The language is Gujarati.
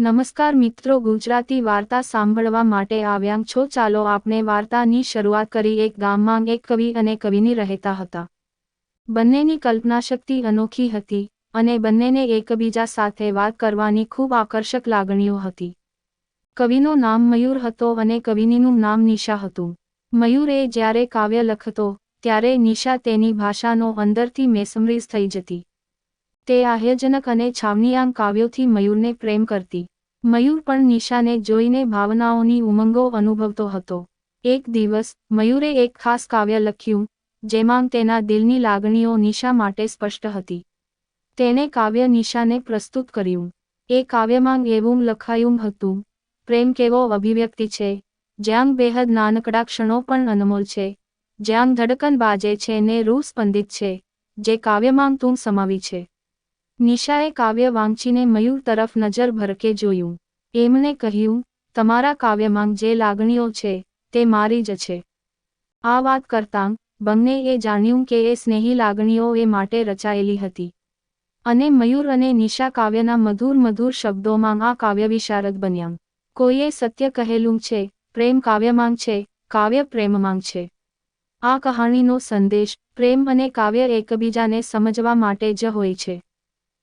નમસ્કાર મિત્રો, ગુજરાતી વાર્તા સાંભળવા માટે આવ્યા છો. ચાલો આપણે વાર્તાની શરૂઆત કરી. એક ગામમાં એક કવિ અને કવિની રહેતા હતા. બંનેની કલ્પનાશક્તિ અનોખી હતી અને બંનેને એકબીજા સાથે વાત કરવાની ખૂબ આકર્ષક લાગણીઓ હતી. કવિનું નામ મયુર હતો અને કવિનીનું નામ નિશા હતું. મયુર એ જ્યારે કાવ્ય લખતો, ત્યારે નિશા તેની ભાષાનો અંદરથી મેસમરીઝ થઈ જતી. તે આહ્યજનક અને છાવણીયાંગ કાવ્યોથી મયુરને પ્રેમ કરતી. મયુર પણ નિશાને જોઈને ભાવનાઓની ઉમંગો અનુભવતો હતો. એક દિવસ, મયુરે એક ખાસ કાવ્ય લખ્યું, જેમાં તેના દિલની લાગણીઓ નિશા માટે સ્પષ્ટ હતી. તેણે કાવ્ય નિશાને પ્રસ્તુત કર્યું. એ કાવ્યમાં એવું લખાયું હતું, પ્રેમ કેવો અભિવ્યક્તિ છે, જ્યાં બેહદ નાનકડા ક્ષણો પણ અનમોલ છે, જ્યાં ધડકન બાજે છે ને રૂહ સ્પંદિત છે, જે કાવ્યમાં તું સમાવી છે. નિશાએ કાવ્ય વાંચીને મયુર તરફ નજર ભરકે જોયું. એમને કહ્યું, તમારા કાવ્યમાં જે લાગણીઓ છે, તે મારી જ છે. આ વાત કરતાં, બંને એ જાણ્યું કે એ સ્નેહી લાગણીઓ એ માટે રચાયેલી હતી. અને મયુર અને નિશા કાવ્યના મધુર મધુર શબ્દોમાં આ કાવ્ય વિશારદ બન્યા. કોઈએ સત્ય કહેલું છે, પ્રેમ કાવ્યમાં છે, કાવ્ય પ્રેમમાં છે. આ કહાણીનો સંદેશ પ્રેમ અને કાવ્ય એકબીજાને સમજવા માટે જ હોય છે.